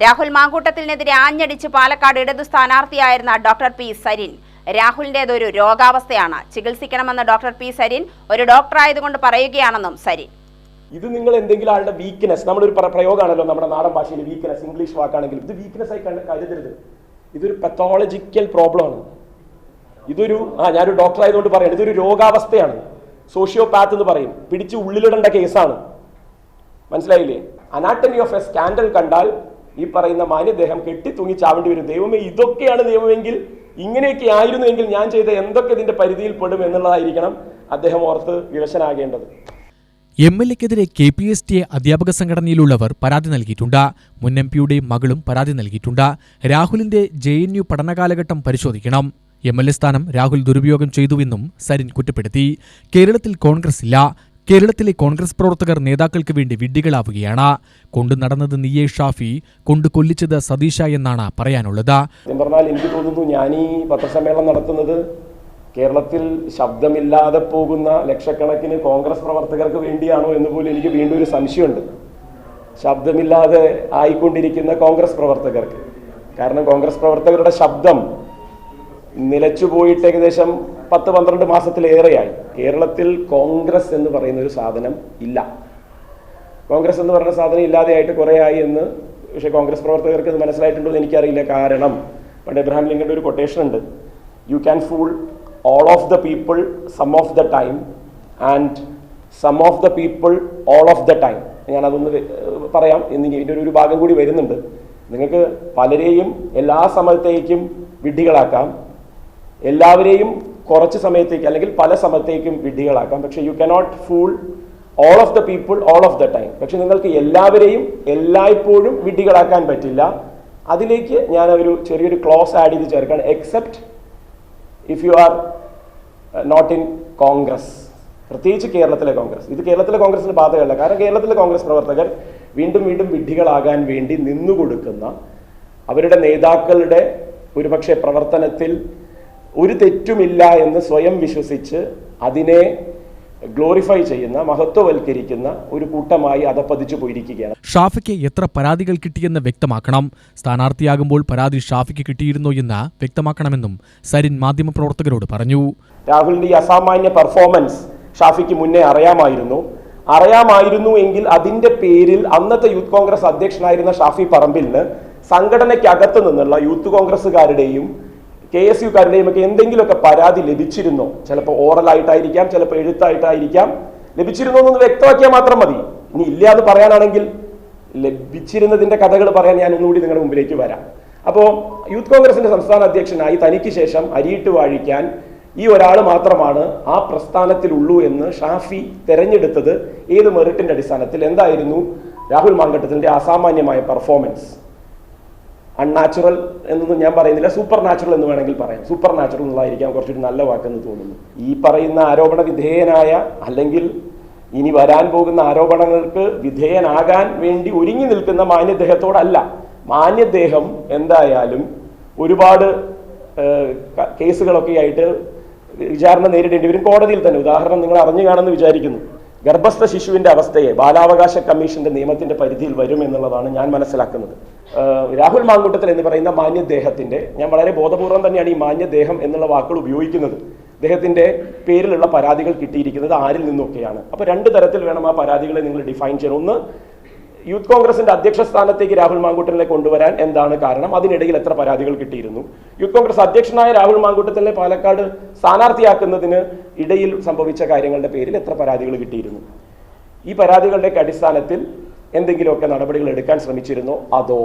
രാഹുൽ മാങ്കൂട്ടത്തിനെതിരെ ആഞ്ഞടിച്ച് പാലക്കാട് ഇടതു സ്ഥാനാർത്ഥിയായിരുന്ന ഡോക്ടർ പി സരിൻ. രാഹുലിന്റേതൊരു രോഗാവസ്ഥയാണ്. ചികിത്സിക്കണമെന്ന് ഡോക്ടർ പി സരിൻ ഒരു ഡോക്ടർ ആയതുകൊണ്ട് പറയുകയാണെന്നും സരിൻ. ഇത് നിങ്ങൾ എന്തെങ്കിലും ആളുടെ വീക്ക്നെസ് നമ്മളൊരു പ്രയോഗമാണല്ലോ നമ്മുടെ നാടൻ ഭാഷയിൽ വീക്ക്നെസ് ഇംഗ്ലീഷ് വാക്കാണെങ്കിലും. ഇത് വീക്ക്നെസ് ആയി കരുതരുത്. ഇതൊരു പത്തോളജിക്കൽ പ്രോബ്ലം ആണ്. ഇതൊരു ആ ഞാനൊരു ഡോക്ടർ ആയതുകൊണ്ട് പറയാണ്. ഇതൊരു രോഗാവസ്ഥയാണ്. സോഷ്യോപാത്ത് എന്ന് പറയും. പിടിച്ച് ഉള്ളിലിടേണ്ട കേസാണ് മനസ്സിലായില്ലേ? അനാട്ടമി ഓഫ് എ സ്കാൻഡൽ കണ്ടാൽ ഈ പറയുന്ന മാന്യദേഹം കെട്ടി തൂങ്ങി ചാവേണ്ടി വരും. ദൈവമേ ഇതൊക്കെയാണ് ദൈവമെങ്കിൽ ഇങ്ങനെയൊക്കെ ആയിരുന്നുവെങ്കിൽ ഞാൻ ചെയ്ത എന്തൊക്കെ ഇതിന്റെ പരിധിയിൽ പെടും എന്നുള്ളതായിരിക്കണം അദ്ദേഹം ഓർത്ത് വിവശനാകേണ്ടത്. എം എൽ എക്കെതിരെ കെ പി എസ് ടി അധ്യാപക സംഘടനയിലുള്ളവർ പരാതി നൽകിയിട്ടുണ്ട്. മുൻ എം പിയുടെ മകളും പരാതി നൽകിയിട്ടുണ്ട്. രാഹുലിന്റെ ജെ എൻ യു പഠനകാലഘട്ടം പരിശോധിക്കണം. എം എൽ എ സ്ഥാനം രാഹുൽ ദുരുപയോഗം ചെയ്തുവെന്നും സരിൻ കുറ്റപ്പെടുത്തി. കേരളത്തിൽ കോൺഗ്രസ് ഇല്ല. കേരളത്തിലെ കോൺഗ്രസ് പ്രവർത്തകർ നേതാക്കൾക്ക് വേണ്ടി വിഡ്ഢികളാവുകയാണ്. കൊണ്ടു നടന്നത് നീയെ ഷാഫി കൊണ്ടു കൊല്ലിച്ചത് സതീഷ എന്നാണ് പറയാനുള്ളത്. പറഞ്ഞാൽ എനിക്ക് തോന്നുന്നു ഞാൻ ഈ പത്രസമ്മേളനം നടത്തുന്നത് കേരളത്തിൽ ശബ്ദമില്ലാതെ പോകുന്ന ലക്ഷക്കണക്കിന് കോൺഗ്രസ് പ്രവർത്തകർക്ക് വേണ്ടിയാണോ എന്ന് പോലും എനിക്ക് വീണ്ടും ഒരു സംശയമുണ്ട്. ശബ്ദമില്ലാതെ ആയിക്കൊണ്ടിരിക്കുന്ന കോൺഗ്രസ് പ്രവർത്തകർക്ക്. കാരണം കോൺഗ്രസ് പ്രവർത്തകരുടെ ശബ്ദം നിലച്ചുപോയിട്ട് ഏകദേശം പത്ത് പന്ത്രണ്ട് മാസത്തിലേറെയായി. കേരളത്തിൽ കോൺഗ്രസ് എന്ന് പറയുന്ന ഒരു സാധനം ഇല്ല. കോൺഗ്രസ് എന്ന് പറയുന്ന സാധനം ഇല്ലാതെയായിട്ട് കുറേ ആയി എന്ന് പക്ഷേ കോൺഗ്രസ് പ്രവർത്തകർക്ക് ഇത് മനസ്സിലായിട്ടുണ്ടോ എന്ന് എനിക്കറിയില്ല. കാരണം പണ്ട് എബ്രഹാം ലിങ്കന്റെ ഒരു കൊട്ടേഷൻ ഉണ്ട്. You can fool all of the people some of the time and some of the people all of the time ഞാൻ അതൊന്ന് പറയാം. എന്ന് ഇതിന്റെ ഒരു ഭാഗം കൂടി വരുന്നുണ്ട്. നിങ്ങൾക്ക് പലരെയും എല്ലാ സമയത്തേക്കും വിഡ്ഢികളാക്കാം. എല്ലാവരെയും കുറച്ച് സമയത്തേക്ക് അല്ലെങ്കിൽ പല സമയത്തേക്കും വിഡ്ഢികളാക്കാം. പക്ഷേ you cannot fool all of the people all of the time പക്ഷെ നിങ്ങൾക്ക് എല്ലാവരെയും എല്ലായ്പ്പോഴും വിഡ്ഢികളാക്കാൻ പറ്റില്ല. അതിലേക്ക് ഞാൻ ഒരു ചെറിയൊരു ക്ലോസ് ആഡ് ചെയ്ത് ചേർക്കാണ് except if you are not in Congress പ്രത്യേകിച്ച് കേരളത്തിലെ കോൺഗ്രസ് ഇത് കേരളത്തിലെ കോൺഗ്രസിന് ബാധകമല്ല. കാരണം കേരളത്തിലെ കോൺഗ്രസ് പ്രവർത്തകർ വീണ്ടും വീണ്ടും വിഡ്ഢികളാകാൻ വേണ്ടി നിന്നുകൊടുക്കുന്ന അവരുടെ നേതാക്കളുടെ ഒരുപക്ഷെ പ്രവർത്തനത്തിൽ ഒരു തെറ്റുമില്ല എന്ന് സ്വയം വിശ്വസിച്ച് അതിനെ ഗ്ലോറിഫൈ ചെയ്യുന്ന മഹത്വവൽക്കരിക്കുന്ന ഒരു കൂട്ടമായി അതപ്പതിച്ചു പോയിരിക്കുകയാണ്. ഷാഫിക്ക് എത്ര പരാതികൾ കിട്ടിയെന്ന് വ്യക്തമാക്കണം. സ്ഥാനാർത്ഥിയാകുമ്പോൾ പരാതി ഷാഫിക്ക് കിട്ടിയിരുന്നോ എന്ന് വ്യക്തമാക്കണമെന്നും സരിൻ മാധ്യമപ്രവർത്തകരോട് പറഞ്ഞു. രാഹുലിന്റെ ഈ അസാമാന്യ പെർഫോമൻസ് ഷാഫിക്ക് മുന്നേ അറിയാമായിരുന്നു. അറിയാമായിരുന്നു എങ്കിൽ അതിന്റെ പേരിൽ അന്നത്തെ യൂത്ത് കോൺഗ്രസ് അധ്യക്ഷനായിരുന്ന ഷാഫി പറമ്പിലിന് സംഘടനയ്ക്കകത്ത് നിന്നുള്ള യൂത്ത് കോൺഗ്രസ്സുകാരുടെയും കെ എസ് യുക്കാരുടെയും ഒക്കെ എന്തെങ്കിലുമൊക്കെ പരാതി ലഭിച്ചിരുന്നോ? ചിലപ്പോൾ ഓറലായിട്ടായിരിക്കാം ചിലപ്പോൾ എഴുത്തായിട്ടായിരിക്കാം. ലഭിച്ചിരുന്നോ എന്ന് വ്യക്തമാക്കിയാൽ മാത്രം മതി. ഇനി ഇല്ല എന്ന് പറയാനാണെങ്കിൽ ലഭിച്ചിരുന്നതിന്റെ കഥകൾ പറയാൻ ഞാൻ ഒന്നുകൂടി നിങ്ങളുടെ മുമ്പിലേക്ക് വരാം. അപ്പോൾ യൂത്ത് കോൺഗ്രസിന്റെ സംസ്ഥാന അധ്യക്ഷനായി തനിക്ക് ശേഷം അരിയിട്ട് വാഴിക്കാൻ ഈ ഒരാൾ മാത്രമാണ് ആ പ്രസ്ഥാനത്തിലുള്ളൂ എന്ന് ഷാഫി തെരഞ്ഞെടുത്തത് ഏത് മെറിറ്റിന്റെ അടിസ്ഥാനത്തിൽ? എന്തായിരുന്നു രാഹുൽ മാങ്കട്ടത്തിന്റെ അസാമാന്യമായ പെർഫോമൻസ് അൺനാച്ചുറൽ എന്നൊന്നും ഞാൻ പറയുന്നില്ല. സൂപ്പർ നാച്ചുറൽ എന്ന് വേണമെങ്കിൽ പറയാം. സൂപ്പർ നാച്ചുറൽ എന്നുള്ളതായിരിക്കാം കുറച്ചൊരു നല്ല വാക്കെന്ന് തോന്നുന്നു. ഈ പറയുന്ന ആരോപണ വിധേയനായ അല്ലെങ്കിൽ ഇനി വരാൻ പോകുന്ന ആരോപണങ്ങൾക്ക് വിധേയനാകാൻ വേണ്ടി ഒരുങ്ങി നിൽക്കുന്ന മാന്യദേഹത്തോടല്ല. മാന്യദേഹം എന്തായാലും ഒരുപാട് കേസുകളൊക്കെ ആയിട്ട് വിചാരണ നേരിടേണ്ടി വരും. കോടതിയിൽ തന്നെ. ഉദാഹരണം നിങ്ങൾ അറിഞ്ഞു കാണുമെന്ന് വിചാരിക്കുന്നു. ഗർഭസ്ഥ ശിശുവിന്റെ അവസ്ഥയെ ബാലാവകാശ കമ്മീഷന്റെ നിയമത്തിന്റെ പരിധിയിൽ വരും എന്നുള്ളതാണ് ഞാൻ മനസ്സിലാക്കുന്നത്. രാഹുൽ മാങ്കൂട്ടത്തിൽ എന്ന് പറയുന്ന മാന്യദേഹത്തിന്റെ ഞാൻ വളരെ ബോധപൂർവം തന്നെയാണ് ഈ മാന്യദേഹം എന്നുള്ള വാക്കുകൾ ഉപയോഗിക്കുന്നത്. അദ്ദേഹത്തിന്റെ പേരിലുള്ള പരാതികൾ കിട്ടിയിരിക്കുന്നത് ആരിൽ നിന്നൊക്കെയാണ്. അപ്പൊ രണ്ട് തരത്തിൽ വേണം ആ പരാതികളെ നിങ്ങൾ ഡിഫൈൻ ചെയ്യണം ഒന്ന് യൂത്ത് കോൺഗ്രസിന്റെ അധ്യക്ഷ സ്ഥാനത്തേക്ക് രാഹുൽ മാങ്കൂട്ടനെ കൊണ്ടുവരാൻ എന്താണ് കാരണം? അതിനിടയിൽ എത്ര പരാതികൾ കിട്ടിയിരുന്നു? യൂത്ത് കോൺഗ്രസ് അധ്യക്ഷനായ രാഹുൽ മാങ്കൂട്ടത്തിനെ പാലക്കാട് സ്ഥാനാർത്ഥിയാക്കുന്നതിന് ഇടയിൽ സംഭവിച്ച കാര്യങ്ങളുടെ പേരിൽ എത്ര പരാതികൾ കിട്ടിയിരുന്നു? ഈ പരാതികളുടെയൊക്കെ അടിസ്ഥാനത്തിൽ എന്തെങ്കിലുമൊക്കെ നടപടികൾ എടുക്കാൻ ശ്രമിച്ചിരുന്നോ? അതോ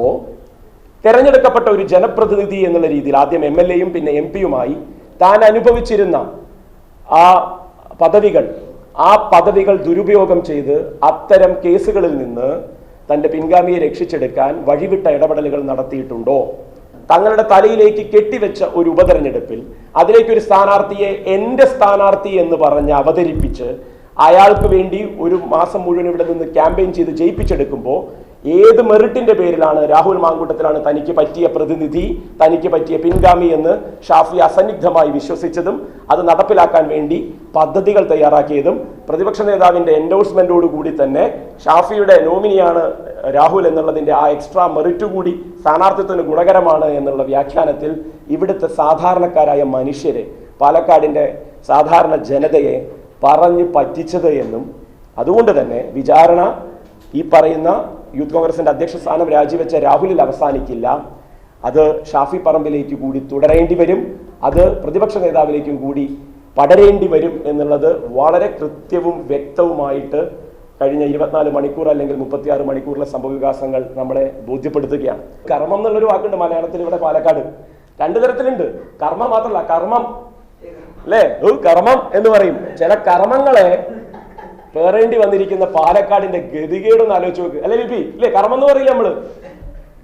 തെരഞ്ഞെടുക്കപ്പെട്ട ഒരു ജനപ്രതിനിധി എന്നുള്ള രീതിയിൽ ആദ്യം എം എൽ എയും പിന്നെ എം പിയുമായി താൻ അനുഭവിച്ചിരുന്ന ആ പദവികൾ ആ പദവികൾ ദുരുപയോഗം ചെയ്ത് അത്തരം കേസുകളിൽ നിന്ന് തന്റെ പിൻഗാമിയെ രക്ഷിച്ചെടുക്കാൻ വഴിവിട്ട ഇടപെടലുകൾ നടത്തിയിട്ടുണ്ടോ? തങ്ങളുടെ തലയിലേക്ക് കെട്ടിവെച്ച ഒരു ഉപതെരഞ്ഞെടുപ്പിൽ അതിലേക്ക് ഒരു സ്ഥാനാർത്ഥിയെ എന്റെ സ്ഥാനാർത്ഥി എന്ന് പറഞ്ഞ് അവതരിപ്പിച്ച് അയാൾക്ക് വേണ്ടി ഒരു മാസം മുഴുവൻ ഇവിടെ നിന്ന് ക്യാമ്പയിൻ ചെയ്ത് ജയിപ്പിച്ചെടുക്കുമ്പോൾ ഏത് മെറിറ്റിന്റെ പേരിലാണ് രാഹുൽ മാങ്കൂട്ടത്തിലാണ് തനിക്ക് പറ്റിയ പ്രതിനിധി തനിക്ക് പറ്റിയ പിൻഗാമി എന്ന് ഷാഫി അസന്നിഗ്ധമായി വിശ്വസിച്ചതും അത് നടപ്പിലാക്കാൻ വേണ്ടി പദ്ധതികൾ തയ്യാറാക്കിയതും പ്രതിപക്ഷ നേതാവിന്റെ എൻഡോഴ്സ്മെന്റോട് കൂടി തന്നെ ഷാഫിയുടെ നോമിനിയാണ് രാഹുൽ എന്നുള്ളതിന്റെ ആ എക്സ്ട്രാ മെറിറ്റ് കൂടി സ്ഥാനാർത്ഥിത്വത്തിന് ഗുണകരമാണ് എന്നുള്ള വ്യാഖ്യാനത്തിൽ ഇവിടുത്തെ സാധാരണക്കാരായ മനുഷ്യരെ പാലക്കാടിന്റെ സാധാരണ ജനതയെ പറഞ്ഞു പറ്റിച്ചത് എന്നും അതുകൊണ്ട് തന്നെ വിചാരണ ഈ പറയുന്ന യൂത്ത് കോൺഗ്രസിന്റെ അധ്യക്ഷ സ്ഥാനം രാജിവെച്ച രാഹുലിൽ അവസാനിക്കില്ല. അത് ഷാഫി പറമ്പിലേക്ക് കൂടി തുടരേണ്ടി വരും. അത് പ്രതിപക്ഷ നേതാവിലേക്കും കൂടി പടരേണ്ടി വരും എന്നുള്ളത് വളരെ കൃത്യവും വ്യക്തവുമായിട്ട് കഴിഞ്ഞ ഇരുപത്തിനാല് മണിക്കൂർ അല്ലെങ്കിൽ മുപ്പത്തിയാറ് മണിക്കൂറിലെ സംഭവവികാസങ്ങൾ നമ്മളെ ബോധ്യപ്പെടുത്തുകയാണ്. കർമ്മം എന്നുള്ളൊരു വാക്കുണ്ട് മലയാളത്തിൽ ഇവിടെ പാലക്കാട്. രണ്ടു തരത്തിലുണ്ട്. കർമ്മം മാത്രമല്ല കർമ്മം. അല്ലേ? കർമ്മം എന്ന് പറയും. ചില കർമ്മങ്ങളെ പേറേണ്ടി വന്നിരിക്കുന്ന പാലക്കാടിന്റെ ഗതികേടൊന്ന് ആലോചിച്ച് നോക്ക്. അല്ലെ ലിപി? ഇല്ലേ? കർമ്മം എന്ന് പറയില്ല നമ്മൾ?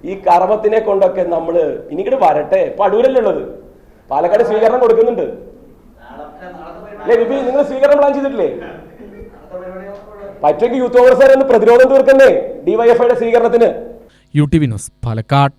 ഈ കർമ്മത്തിനെ കൊണ്ടൊക്കെ നമ്മൾ ഇനിക്കിട്ട് വരട്ടെ? ഇപ്പൊ അടൂരല്ലേ ഉള്ളത്. പാലക്കാട് സ്വീകരണം കൊടുക്കുന്നുണ്ട്. അല്ലെ ലിപി നിങ്ങൾ സ്വീകരണം പ്ലാൻ ചെയ്തിട്ടില്ലേ? പറ്റുമെങ്കിൽ യൂത്ത് കോൺഗ്രസ് പ്രതിരോധം തീർക്കണ്ടേ? ഡിവൈഎഫ്ഐയുടെ സ്വീകരണത്തിന്. U T V news Palakkad.